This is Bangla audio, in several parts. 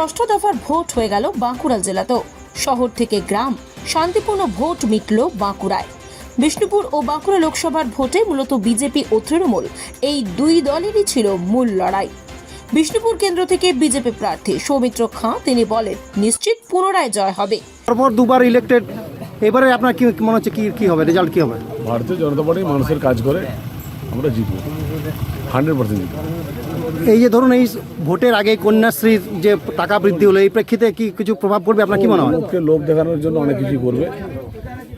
ষষ্ঠ দফার ভোট হয়ে গেল বাঁকুড়া জেলাতেও। শহর থেকে গ্রাম শান্তিপূর্ণ ভোট মিটল বাঁকুড়ায়। বিষ্ণুপুর ও বাঁকুড়া লোকসভার ভোটে মূলত বিজেপি ও তৃণমূল এই দুই দলেরই ছিল মূল লড়াই। বিষ্ণুপুর কেন্দ্র থেকে বিজেপি প্রার্থী সৌমিত্র খাঁ তিনি বলেন নিশ্চিত পুনরায় জয় হবে। পরপর দুবার ইলেক্টেড এবারে আপনার কি মনে হচ্ছে কি কি হবে রেজাল্ট কি হবে? ভারতীয় জনতা পার্টি মানুষের কাজ করে আমরা জিতবো। হান্ড্রেড পার্সেন্ট জিতবো। এই যে ধরুন এই ভোটের আগে কন্যাশ্রীর যে টাকা বৃদ্ধি হলো এই প্রেক্ষিতে কি কিছু প্রভাব পড়বে? আপনার কি মনে হয়? লোভ দেখানোর জন্য অনেক কিছু করবে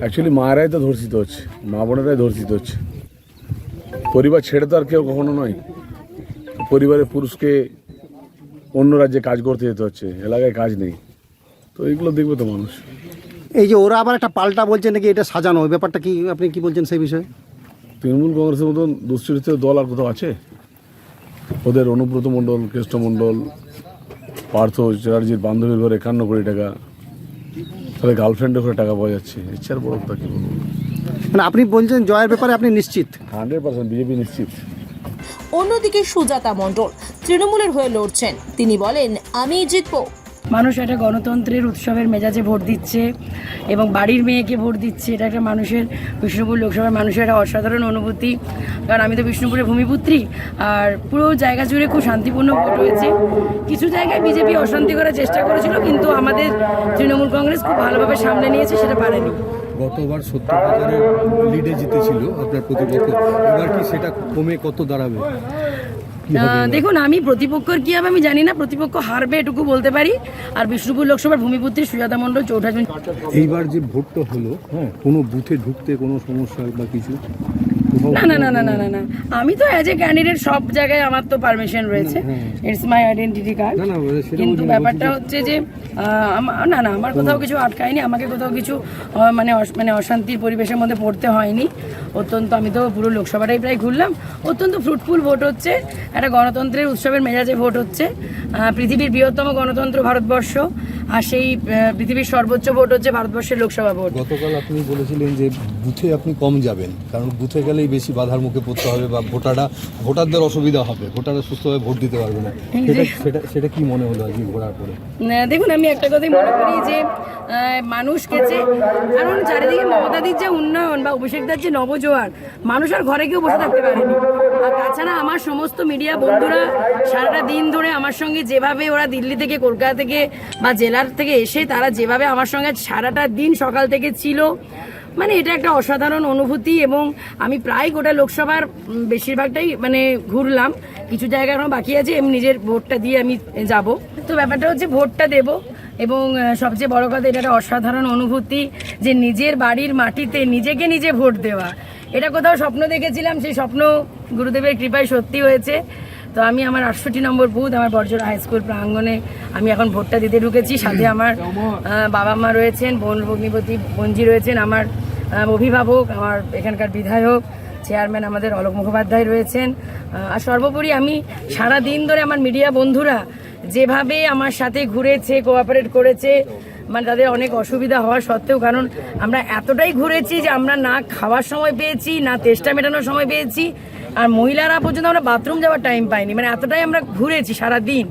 অ্যাকচুয়ালি মায়েরাই তো ধর্ষিত হচ্ছে মা বোনেরাই ধর্ষিত হচ্ছে। পরিবার ছেড়ে তো আর কেউ কখনো নয়। পরিবারের পুরুষকে অন্য রাজ্যে কাজ করতে যেতে হচ্ছে এলাকায় কাজ নেই। তো এইগুলো দেখবে তো মানুষ। এই যে ওরা আবার একটা পাল্টা বলছে নাকি এটা সাজানো ওই ব্যাপারটা কি আপনি কি বলছেন সেই বিষয়ে? তৃণমূল কংগ্রেসের মতন দুশ্চরিত্র দল আর কোথাও আছে? ওদের অনুব্রত মণ্ডল কৃষ্ণ মণ্ডল পার্থ চ্যাটার্জির বান্ধবীর ঘরে একান্ন কোটি টাকা। তাহলে গার্লফ্রেন্ডের ঘরে টাকা পাওয়া যাচ্ছে। ইচ্ছার বড় কথা কি বলব? মানে আপনি বলছেন জয়ের ব্যাপারে আপনি নিশ্চিত? হান্ড্রেড পার্সেন্ট বিজেপি নিশ্চিত। অন্যদিকে সুজাতা মণ্ডল তৃণমূলের হয়ে লড়ছেন। তিনি বলেন আমি জিতবো। মানুষ একটা গণতন্ত্রের উৎসবের মেজাজে ভোট দিচ্ছে এবং বাড়ির মেয়েকে ভোট দিচ্ছে, এটা একটা মানুষের, বিষ্ণুপুর লোকসভার মানুষের একটা অসাধারণ অনুভূতি। কারণ আমি তো বিষ্ণুপুরের ভূমিপুত্রী, আর পুরো জায়গা জুড়ে খুব শান্তিপূর্ণ ভোট হয়েছে। কিছু জায়গায় বিজেপি অশান্তি করার চেষ্টা করেছিল, কিন্তু আমাদের তৃণমূল কংগ্রেস খুব ভালোভাবে সামলে নিয়েছে, সেটা পারেনি। গতবার সত্তর হাজারের লিডে জিতেছিল আপনার প্রতিপক্ষ, এবার কি সেটা কমে কত দাঁড়াবে? দেখুন আমি প্রতিপক্ষর কি হবে আমি জানি না। প্রতিপক্ষ হারবে এটুকু বলতে পারি। আর বিষ্ণুপুর লোকসভার ভূমিপুত্রী সুজাতা মণ্ডল চৌঠা এইবার যে ভোটটা হলো হ্যাঁ। কোনো বুথে ঢুকতে কোনো সমস্যা বা কিছু? না না না না না না না। আমি তো অ্যাজ এ ক্যান্ডিডেট সব জায়গায় আমার তো পারমিশন রয়েছে। ইটস মাই আইডেন্টিটি কার্ড কিন্তু ব্যাপারটা হচ্ছে যে না না আমার কোথাও কিছু আটকায়নি। আমাকে কোথাও কিছু মানে মানে অশান্তির পরিবেশের মধ্যে পড়তে হয়নি। অত্যন্ত আমি তো পুরো লোকসভাটাই প্রায় ঘুরলাম। অত্যন্ত ফ্রুটফুল ভোট হচ্ছে। একটা গণতন্ত্রের উৎসবের মেজাজে ভোট হচ্ছে। পৃথিবীর বৃহত্তম গণতন্ত্র ভারতবর্ষ। আর সেই পৃথিবীর সর্বোচ্চ ভোট হচ্ছে ভারতবর্ষের লোকসভা ভোট গতকাল আপনি বলেছিলেন যে বুথে আপনি কম যাবেন। কারণ বুথে গেলেই বেশি বাধার মুখে পড়তে হবে বা ভোটাররা ভোটারদের অসুবিধা হবে। ভোটাররা সুস্থভাবে ভোট দিতে পারবে না। সেটা সেটা সেটা কি মনে হলো আজকে ঘোরার পরে? দেখুন আমি একটা কথাই মনে করি যে মানুষ গেছে কারণ চারিদিকে মমতাদির যে উন্নয়ন বা অভিষেকদার যে নবজোয়ার মানুষ আর ঘরে কেউ বসে থাকতে পারেনি। আর তাছাড়া আমার সমস্ত মিডিয়া বন্ধুরা সারাটা দিন ধরে আমার সঙ্গে যেভাবে ওরা দিল্লি থেকে কলকাতা থেকে বা জেলার থেকে এসে তারা যেভাবে আমার সঙ্গে সারাটা দিন সকাল থেকে ছিল মানে এটা একটা অসাধারণ অনুভূতি এবং আমি প্রায় গোটা লোকসভার বেশিরভাগটাই মানে ঘুরলাম। কিছু জায়গা এখনও বাকি আছে আমি নিজের ভোটটা দিয়ে আমি যাব। তো ব্যাপারটা হচ্ছে ভোটটা দেব এবং সবচেয়ে বড় কথা এটা একটা অসাধারণ অনুভূতি যে নিজের বাড়ির মাটিতে নিজেকে নিজে ভোট দেওয়া। এটা কোথাও স্বপ্ন দেখেছিলাম, সেই স্বপ্ন গুরুদেবের কৃপায় সত্যি হয়েছে। তো আমি আমার আটষট্টি নম্বর বুথ, আমার বর্জরা হাই স্কুল প্রাঙ্গণে আমি এখন ভোটটা দিতে ঢুকেছি। সাথে আমার বাবা মা রয়েছেন, বোন, ভগ্নিপতি, বোনজি রয়েছেন, আমার অভিভাবক, আমার এখানকার বিধায়ক চেয়ারম্যান আমাদের অলোক মুখোপাধ্যায় রয়েছেন। আর সর্বোপরি আমি সারা দিন ধরে আমার মিডিয়া বন্ধুরা যেভাবে আমার সাথে ঘুরেছে কোঅপারেট করেছে মানে তাদের অনেক অসুবিধা হওয়া সত্ত্বেও, কারণ আমরা এতটাই ঘুরেছি যে আমরা না খাওয়ার সময় পেয়েছি, না তেষ্টা মেটানোর সময় পেয়েছি আর মহিলারা পর্যন্ত আমরা বাথরুম যাওয়ার টাইম পাইনি। মানে এতটাই আমরা ঘুরেছি সারা দিন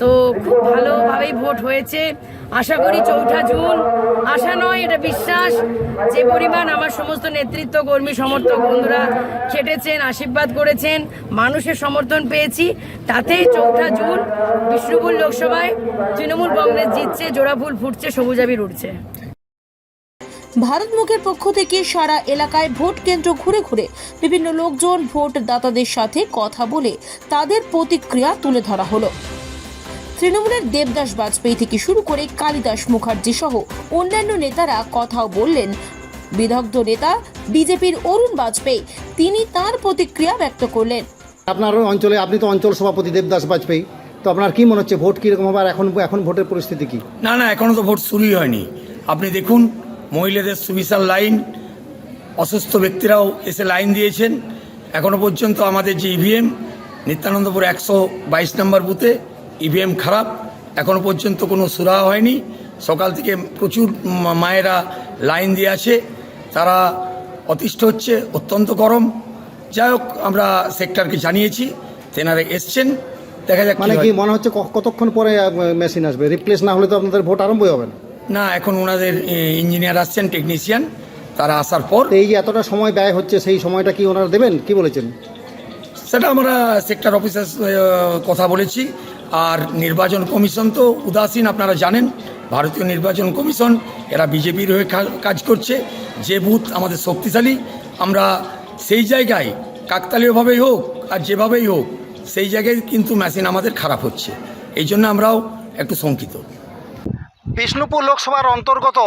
তো খুব ভালোভাবেই ভোট হয়েছে। আশা করি চৌঠা জুন, আশা নয়, এটা বিশ্বাস। যে পরিমাণ আমার সমস্ত নেতৃত্ব, কর্মী, সমর্থক বন্ধুরা খেটেছেন, আশীর্বাদ করেছেন, মানুষের সমর্থন পেয়েছি। তাতেই চৌঠা জুন, বিষ্ণুপুর লোকসভায় তৃণমূল কংগ্রেস জিতছে, জোড়া ফুল ফুটছে সবুজাবির উঠছে। ভারতমুখের পক্ষ থেকে সারা এলাকায় ভোট কেন্দ্র ঘুরে ঘুরে বিভিন্ন লোকজন ভোট দাতাদের সাথে কথা বলে তাদের প্রতিক্রিয়া তুলে ধরা হলো। তৃণমূলের দেবদাস বাজপেয়ী থেকে শুরু করে কালিদাস মুখার্জি সহ অন্যান্য নেতারা কথাও বললেন বিদগ্ধ নেতা বিজেপির অরুণ বাজপেয়ী তিনি তার প্রতিক্রিয়া ব্যক্ত করলেন। আপনার অঞ্চলে আপনি তো অঞ্চল সভাপতি দেবদাস বাজপেয়ী তো আপনার কি মনে হচ্ছে ভোট কীরকম হবে আর এখন এখন ভোটের পরিস্থিতি কি? না না এখনও তো ভোট শুরুই হয়নি। আপনি দেখুন মহিলাদের সুবিশাল লাইন অসুস্থ ব্যক্তিরাও এসে লাইন দিয়েছেন। এখনও পর্যন্ত আমাদের যে ইভিএম নিত্যানন্দপুর একশো বাইশ নম্বর বুথে ইভিএম খারাপ। এখনও পর্যন্ত কোনো সুরাহা হয়নি। সকাল থেকে প্রচুর মায়েরা লাইন দিয়ে আছে। তারা অতিষ্ঠ হচ্ছে অত্যন্ত গরম। যাই হোক আমরা সেক্টরকে জানিয়েছি তেনারা এসছেন। দেখা যাক মানে কি মনে হচ্ছে কতক্ষণ পরে মেশিন আসবে? রিপ্লেস না হলে তো আপনাদের ভোট আরম্ভই হবে না। না এখন ওনাদের ইঞ্জিনিয়ার আসছেন টেকনিশিয়ান তারা আসার পর এই যে এতটা সময় ব্যয় হচ্ছে সেই সময়টা কি ওনারা দেবেন? কি বলেছেন? সেটা আমরা সেক্টর অফিসার কথা বলেছি। আর নির্বাচন কমিশন তো উদাসীন আপনারা জানেন। ভারতীয় নির্বাচন কমিশন এরা বিজেপির হয়ে কাজ করছে। যে বুথ আমাদের শক্তিশালী আমরা সেই জায়গায় কাকতালীয়ভাবেই হোক আর যেভাবেই হোক সেই জায়গায় কিন্তু মেশিন আমাদের খারাপ হচ্ছে। এই জন্য আমরাও একটু শঙ্কিত। বিষ্ণুপুর লোকসভার অন্তর্গত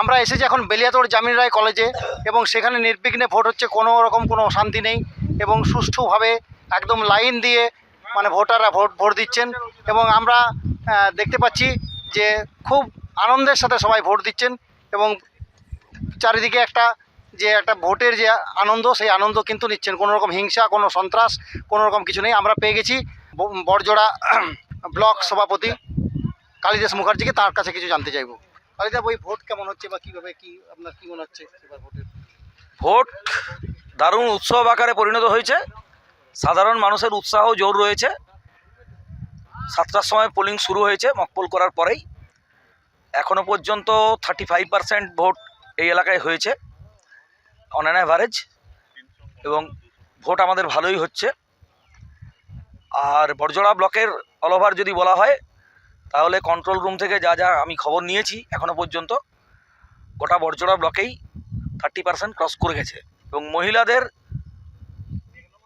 আমরা এসেছি এখন বেলিয়াতোড় জামিন রায় কলেজে এবং সেখানে নির্বিঘ্নে ভোট হচ্ছে, কোনো রকম কোনো অশান্তি নেই এবং সুষ্ঠুভাবে একদম লাইন দিয়ে মানে ভোটাররা ভোট ভোট দিচ্ছেন এবং আমরা দেখতে পাচ্ছি যে খুব আনন্দের সাথে সবাই ভোট দিচ্ছেন এবং চারিদিকে একটা যে একটা ভোটের যে আনন্দ, সেই আনন্দ কিন্তু নিচ্ছেন। কোনো রকম হিংসা, কোনো সন্ত্রাস, কোনো রকম কিছু নেই। আমরা পেয়ে গেছি বড়জোড়া ব্লক সভাপতি। কালিদাস মুখার্জিকে তার কাছে কিছু জানতে চাইব। কালিদা ওই ভোট কেমন হচ্ছে বা কীভাবে কি আপনার কি মনে হচ্ছে ভোট? দারুণ উৎসব আকারে পরিণত হয়েছে। সাধারণ মানুষের উৎসাহ জোর রয়েছে। সাতটার সময় পোলিং শুরু হয়েছে, মকপল করার পরেই। এখনও পর্যন্ত থার্টি ফাইভ পার্সেন্ট ভোট এই এলাকায় হয়েছে অন অ্যান অ্যাভারেজ এবং ভোট আমাদের ভালোই হচ্ছে। আর বড়জোড়া ব্লকের অল ওভার যদি বলা হয় তাহলে কন্ট্রোল রুম থেকে যা যা আমি খবর নিয়েছি এখনও পর্যন্ত গোটা বড়জোড়া ব্লকেই থার্টি পার্সেন্ট ক্রস করে গেছে। এবং মহিলাদের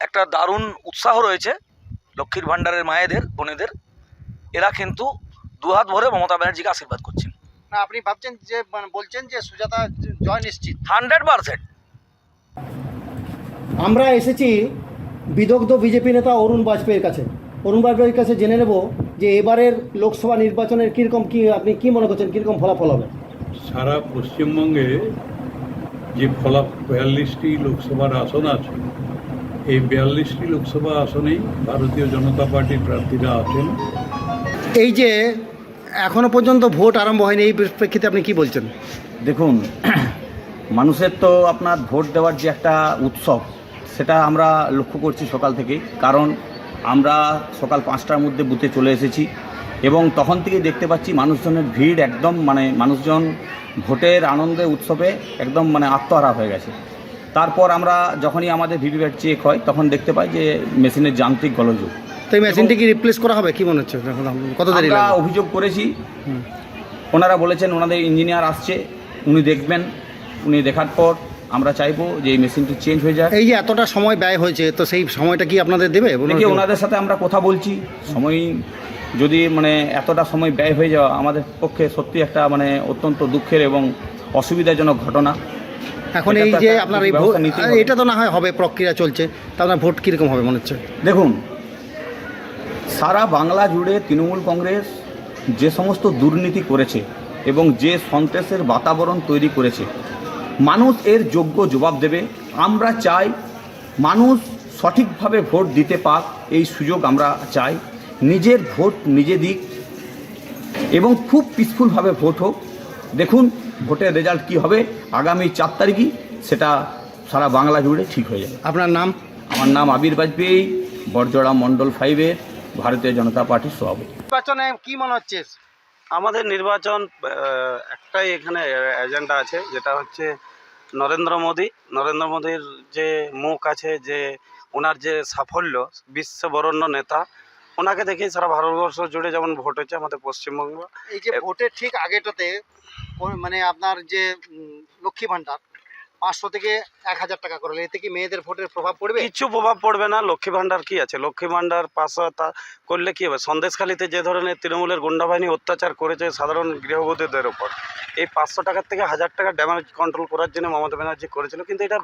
একটা দারুণ উৎসাহ রয়েছে লক্ষ্মীর ভাণ্ডারের মায়েদের বোনেদের। এরা কিন্তু দুহাত ভরে মমতা ব্যানার্জিকে আশীর্বাদ করছেন। না আপনি ভাবছেন যে মানে বলছেন যে সুজাতা জয় নিশ্চিত। Hundred percent. আমরা এসেছি বিদগ্ধ বিজেপি নেতা অরুণ বাজপেয়ীর কাছে। অরুণ বাজপেয়ীর কাছে জেনে নেব যে এবারের লোকসভা নির্বাচনের কীরকম কি আপনি কি মনে করছেন কীরকম ফলাফল হবে? সারা পশ্চিমবঙ্গে যে ফলা বিয়াল্লিশটি লোকসভার আসন আছে এই বিয়াল্লিশটি লোকসভা আসনেই ভারতীয় জনতা পার্টির প্রার্থীরা আছেন। এই যে এখনও পর্যন্ত ভোট আরম্ভ হয়নি এই প্রেক্ষিতে আপনি কি বলছেন? দেখুন মানুষের তো আপনার ভোট দেওয়ার যে একটা উৎসব সেটা আমরা লক্ষ্য করছি সকাল থেকেই। কারণ আমরা সকাল পাঁচটার মধ্যে বুথে চলে এসেছি এবং তখন থেকেই দেখতে পাচ্ছি মানুষজনের ভিড় একদম মানে মানুষজন ভোটের আনন্দে উৎসবে একদম মানে আত্মহারা হয়ে গেছে। তারপর আমরা যখনই আমাদের ভিভিপ্যাট চেক হয় তখন দেখতে পাই যে মেশিনের যান্ত্রিক গলযোগ। তো এই মেশিনটি কি রিপ্লেস করা হবে? কি মনে হচ্ছে? কত দেরি আমরা অভিযোগ করেছি। ওনারা বলেছেন ওনাদের ইঞ্জিনিয়ার আসছে উনি দেখবেন উনি দেখার পর আমরা চাইব যে এই মেশিনটি চেঞ্জ হয়ে যায় এই যে এতটা সময় ব্যয় হয়েছে তো সেই সময়টা কি আপনাদের দেবে? দেখি ওনাদের সাথে আমরা কথা বলছি। সময় যদি মানে এতটা সময় ব্যয় হয়ে যাওয়া আমাদের পক্ষে সত্যি একটা মানে অত্যন্ত দুঃখের এবং অসুবিধাজনক ঘটনা। এখন এই যে আপনার এই। এটা তো না হয় হবে প্রক্রিয়া চলছে। তা আপনার ভোট কীরকম হবে মনে হচ্ছে? দেখুন সারা বাংলা জুড়ে তৃণমূল কংগ্রেস যে সমস্ত দুর্নীতি করেছে এবং যে সন্ত্রাসের বাতাবরণ তৈরি করেছে মানুষ এর যোগ্য জবাব দেবে। আমরা চাই মানুষ সঠিকভাবে ভোট দিতে পাক এই সুযোগ আমরা চাই। নিজের ভোট নিজে দিক এবং খুব পিসফুলভাবে ভোট হোক। দেখুন ভোটের রেজাল্ট কি হবে? আগামী চার তারিখই সেটা সারা বাংলা জুড়ে ঠিক হয়ে যাবে। আপনার নাম? আমার নাম আবির বাজপেয়ী বড়জোড়া মণ্ডল ফাইভের ভারতীয় জনতা পার্টির সভাপতি। নির্বাচনে কি মনে হচ্ছে? আমাদের নির্বাচন একটাই এখানে এজেন্ডা আছে, যেটা হচ্ছে নরেন্দ্র মোদী। নরেন্দ্র মোদীর যে মুখ আছে, যে ওনার যে সাফল্য, বিশ্ববরণ্য নেতা, ওনাকে দেখেই সারা ভারতবর্ষ জুড়ে যেমন ভোট হচ্ছে আমাদের পশ্চিমবঙ্গ। এই যে ভোটের ঠিক আগেটাতে মানে আপনার যে লক্ষ্মী ভাণ্ডার পাঁচশো থেকে এক হাজার টাকা করলে এতে কি মেয়েদের ভোটের প্রভাব পড়বে? কিছু প্রভাব পড়বে না লক্ষ্মী ভাণ্ডার কি আছে? লক্ষ্মী ভাণ্ডার পাশা তা করলে কি হবে? সন্দেশখালিতে যে ধরনের তৃণমূলের গুন্ডা বাহিনী অত্যাচার করেছে সাধারণ গৃহবধূদের ওপর এই পাঁচশো টাকার থেকে হাজার টাকা ড্যামেজ কন্ট্রোল করার জন্য মমতা ব্যানার্জি করেছিল। কিন্তু এটা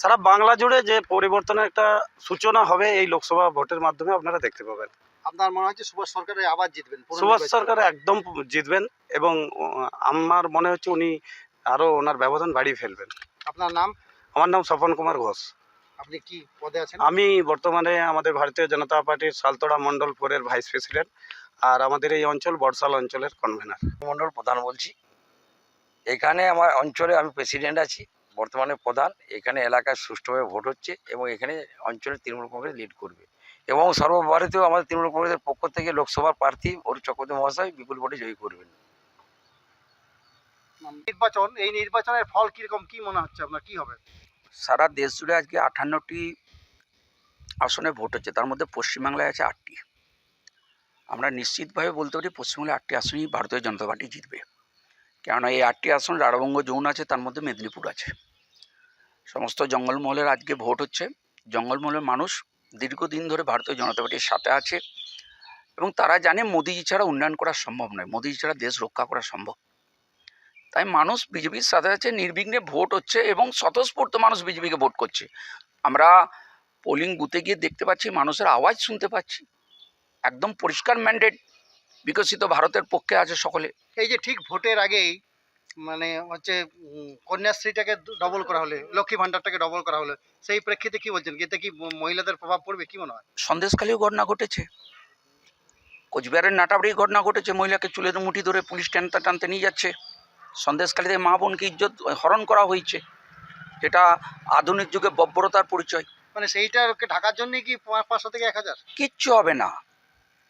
সারা বাংলা জুড়ে যে পরিবর্তনের একটা সূচনা হবে এই লোকসভা ভোটের মাধ্যমে আপনারা দেখতে পাবেন। আপনার মনে হচ্ছে সুভাষ সরকারের আবার জিতবেন? সুভাষ সরকার একদম জিতবেন এবং আমার মনে হচ্ছে উনি আরও ওনার ব্যবধান বাড়িয়ে ফেলবেন। আপনার নাম? আমার নাম স্বপন কুমার ঘোষ। আপনি কি পদে আছেন? আমি বর্তমানে আমাদের ভারতীয় জনতা পার্টির সালতোড়া মণ্ডল ফোরের ভাইস প্রেসিডেন্ট আর আমাদের এই অঞ্চল বর্ষাল অঞ্চলের কনভেনার। মণ্ডল প্রধান বলছি। এখানে আমার অঞ্চলে আমি প্রেসিডেন্ট আছি বর্তমানে প্রধান। এখানে এলাকায় সুষ্ঠুভাবে ভোট হচ্ছে এবং এখানে অঞ্চলের তৃণমূল কংগ্রেস লিড করবে। এবং সর্বভারতীয় আমাদের তৃণমূল কংগ্রেসের পক্ষ থেকে লোকসভার প্রার্থী অরুণ চক্রবর্তী মহাশয় বিপুল ভোটে জয়ী করবেন। নির্বাচন, এই নির্বাচনের ফল কীরকম? কি মনে হচ্ছে আপনার? কি হবে? সারা দেশ জুড়ে আজকে আটান্নটি আসনে ভোট হচ্ছে। তার মধ্যে পশ্চিমবাংলায় আছে আটটি। আমরা নিশ্চিতভাবে বলতে পারি পশ্চিমবাংলায় আটটি আসনই ভারতীয় জনতা পার্টি জিতবে। কেননা এই আটটি আসন রাঢ়বঙ্গ জোন আছে, তার মধ্যে মেদিনীপুর আছে। সমস্ত জঙ্গলমহলের আজকে ভোট হচ্ছে। জঙ্গলমহলের মানুষ দীর্ঘদিন ধরে ভারতীয় জনতা পার্টির সাথে আছে এবং তারা জানে মোদিজি ছাড়া উন্নয়ন করা সম্ভব নয়। মোদিজি ছাড়া দেশ রক্ষা করা সম্ভব। তাই মানুষ বিজেপির সাথে আছে নির্বিঘ্নে ভোট হচ্ছে এবং স্বতঃস্ফূর্ত মানুষ বিজেপিকে ভোট করছে। আমরা পোলিং বুথে গিয়ে দেখতে পাচ্ছি মানুষের আওয়াজ শুনতে পাচ্ছি। একদম পরিষ্কার ম্যান্ডেট বিকশিত ভারতের পক্ষে আছে সকলে। এই যে ঠিক ভোটের আগেই মানে হচ্ছে কন্যাশ্রীটাকে ডবল করা হলে লক্ষ্মী ভান্ডারটাকে ডবল করা হলে সেই প্রেক্ষিতে কি বলছেন? এতে কি মহিলাদের প্রভাব পড়বে কি মনে হয়? সন্দেশখালীও ঘটনা ঘটেছে। কোচবিহারের নাটাবাড়ি ঘটনা ঘটেছে মহিলাকে চুলের মুঠি ধরে পুলিশ টানতে টানতে নিয়ে যাচ্ছে। সন্দেশখালীতে মা বোনকে ইজ্জত হরণ করা হয়েছে। যেটা আধুনিক যুগে বব্বরতার পরিচয়। মানে সেইটাকে ঢাকার জন্যই কি পাঁচশো থেকে এক হাজার? কিচ্ছু হবে না।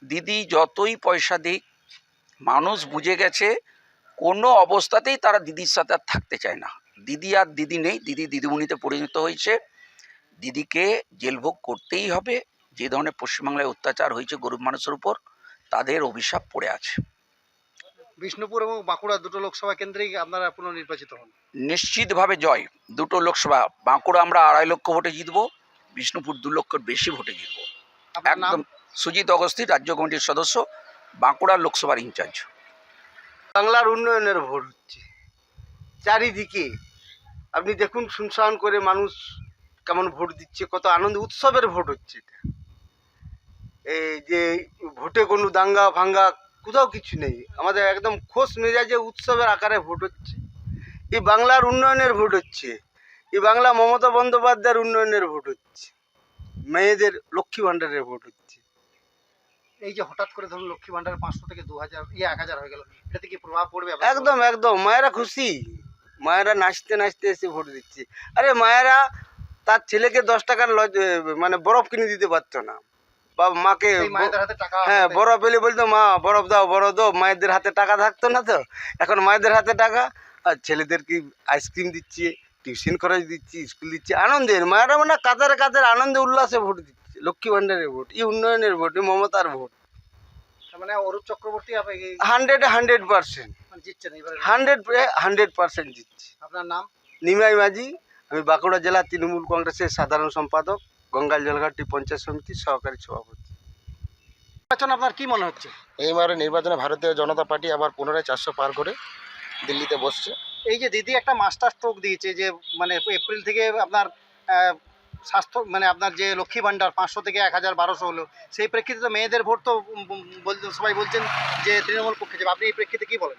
দিদি যতই পয়সা দিক মানুষ বুঝে গেছে কোনো অবস্থাতেই তারা দিদির সাথে আর থাকতে চায় না। দিদি আর দিদি নেই দিদি দিদিমণিতে পরিণত হয়েছে। দিদিকে জেলভোগ করতেই হবে। যে ধরনের পশ্চিমবাংলায় অত্যাচার হয়েছে গরিব মানুষের উপর তাদের অভিশাপ পড়ে আছে। বিষ্ণুপুর এবং বাঁকুড়া দুটো লোকসভা কেন্দ্রেই আপনারা পুনর্নির্বাচিত হন। নিশ্চিতভাবে জয়। দুটো লোকসভা বাঁকুড়া আমরা আড়াই লক্ষ ভোটে জিতবো বিষ্ণুপুর দু লক্ষের বেশি ভোটে জিতবো। একদম সুজিত অগস্তি রাজ্য কমিটির সদস্য বাঁকুড়া লোকসভার ইনচার্জ। বাংলার উন্নয়নের ভোট হচ্ছে। চারিদিকে আপনি দেখুন শুনশান করে মানুষ কেমন ভোট দিচ্ছে কত আনন্দ উৎসবের ভোট হচ্ছে এটা। এই যে ভোটে কোনো দাঙ্গা ভাঙ্গা কোথাও কিছু নেই। আমাদের একদম খোশ মেজাজে উৎসবের আকারে ভোট হচ্ছে। এই বাংলার উন্নয়নের ভোট হচ্ছে। এই বাংলা মমতা বন্দ্যোপাধ্যায়ের উন্নয়নের ভোট হচ্ছে। মেয়েদের লক্ষ্মী ভাণ্ডারের ভোট হচ্ছে। এই যে হঠাৎ করে ধরুন লক্ষ্মী ভান্ডার পাঁচশো থেকে দু হাজার ইয়ে এক হাজার হয়ে গেল এটাতে কি প্রভাব পড়বে একদম একদম। মায়েরা খুশি। মায়েরা নাচতে নাচতে এসে ভোট দিচ্ছে। আরে মায়েরা তার ছেলেকে দশ টাকার লজ মানে বরফ কিনে দিতে পারতো না। বা মাকে হ্যাঁ বরফ এলে বলতো মা বরফ দাও বরফ দাও। মায়েদের হাতে টাকা থাকতো না তো। এখন মায়েদের হাতে টাকা আর ছেলেদের কি আইসক্রিম দিচ্ছে টিউশন খরচ দিচ্ছি স্কুল দিচ্ছে আনন্দের। মায়েরা মানে কাতারে কাতারে আনন্দে উল্লাসে ভোট দিচ্ছে। লক্ষ্মী ভাণ্ডারের ভোট এই উন্নয়নের ভোট এই মমতার ভোট। মানে Arup Chakraborty hundred hundred percent. মানে জিতছেন হান্ড্রেড হান্ড্রেড পার্সেন্ট দিচ্ছে আপনার নাম? নিমাই মাঝি আমি বাঁকুড়া জেলা তৃণমূল কংগ্রেসের সাধারণ সম্পাদক। গঙ্গাল জলঘাটি পঞ্চায়েত সমিতির সহকারী সভাপতি। নির্বাচন আপনার কি মনে হচ্ছে? এইবারে নির্বাচনে ভারতীয় জনতা পার্টি আবার পুনরায় চারশো পার করে দিল্লিতে বসছে। এই যে দিদি একটা মাস্টার স্ট্রোক দিয়েছে যে মানে এপ্রিল থেকে আপনার স্বাস্থ্য মানে আপনার যে লক্ষ্মী ভাণ্ডার পাঁচশো থেকে এক হাজার বারোশো হলো সেই প্রেক্ষিতে তো মেয়েদের ভোট তো সবাই বলছেন যে তৃণমূল পক্ষে যাবে। আপনি এই প্রেক্ষিতে কি বলেন?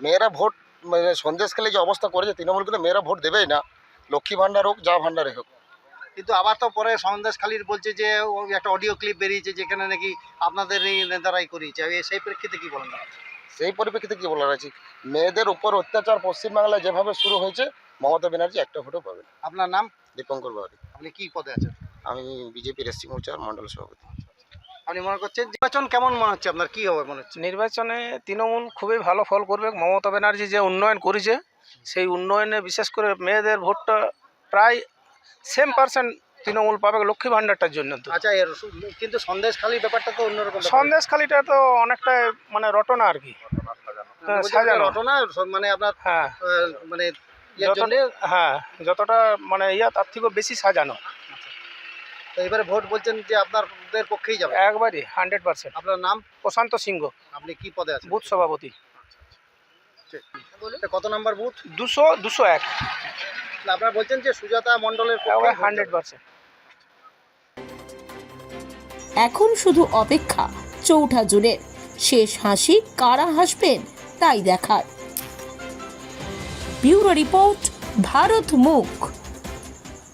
মেয়েরা ভোট মানে সন্দেশখালী যে অবস্থা করেছে তৃণমূল কিন্তু মেয়েরা ভোট দেবেই না। লক্ষ্মী ভাণ্ডার হোক যা ভাণ্ডারে হোক। কিন্তু আবার তো পরে সন্দেশ খালির বলছে যে ও একটা অডিও ক্লিপ বেরিয়েছে যেখানে নাকি আপনাদের এই নেতারাই করিয়েছে। এই- সেই প্রেক্ষিতে কি বলেন? সেই পরিপ্রেক্ষিতে কি বলার আছে? মেয়েদের উপর অত্যাচার পশ্চিমবাংলায় যেভাবে শুরু হয়েছে মমতা ব্যানার্জি একটা ভোটও পাবেন। আপনার নাম? দীপঙ্কর বাউরি আপনি কি পদে আছেন? আমি বিজেপির এসসি মোর্চার মণ্ডল সভাপতি। আপনি মনে করছেন নির্বাচন কেমন মনে হচ্ছে? আপনার কি হবে মনে হচ্ছে? নির্বাচনে তৃণমূল খুবই ভালো ফল করবে। মমতা ব্যানার্জি যে উন্নয়ন করেছে সেই উন্নয়নে বিশেষ করে মেয়েদের ভোটটা প্রায় সেম পার্সেন্ট তৃণমূল পাবে লক্ষ্মী ভাণ্ডারটার জন্য তো। আচ্ছা এর কিন্তু সন্দেশ খালি ব্যাপারটা তো অন্যরকম। সন্দেশখালিটা তো অনেকটা মানে রটনা আর কি। সাজানো। রটনা মানে আপনার হ্যাঁ। মানে হ্যাঁ যতটা মানে ইয়া তার থেকেও বেশি সাজানো। তো এবারে ভোট বলছেন যে আপনাদের পক্ষেই যাবে। একবারই হান্ড্রেড পার্সেন্ট আপনার নাম? প্রশান্ত সিংহ। আপনি কি পদে আছেন? বুথ সভাপতি। কত নাম্বার বুথ? দুশো দুশো এক। আপনারা বলছেন যে সুজাতা মণ্ডলের একবার হান্ড্রেড পার্সেন্ট। এখন শুধু অপেক্ষা চৌঠা জুনের। শেষ হাসি কারা হাসবেন তাই দেখার। ব্যুরো রিপোর্ট ভারত মুখ।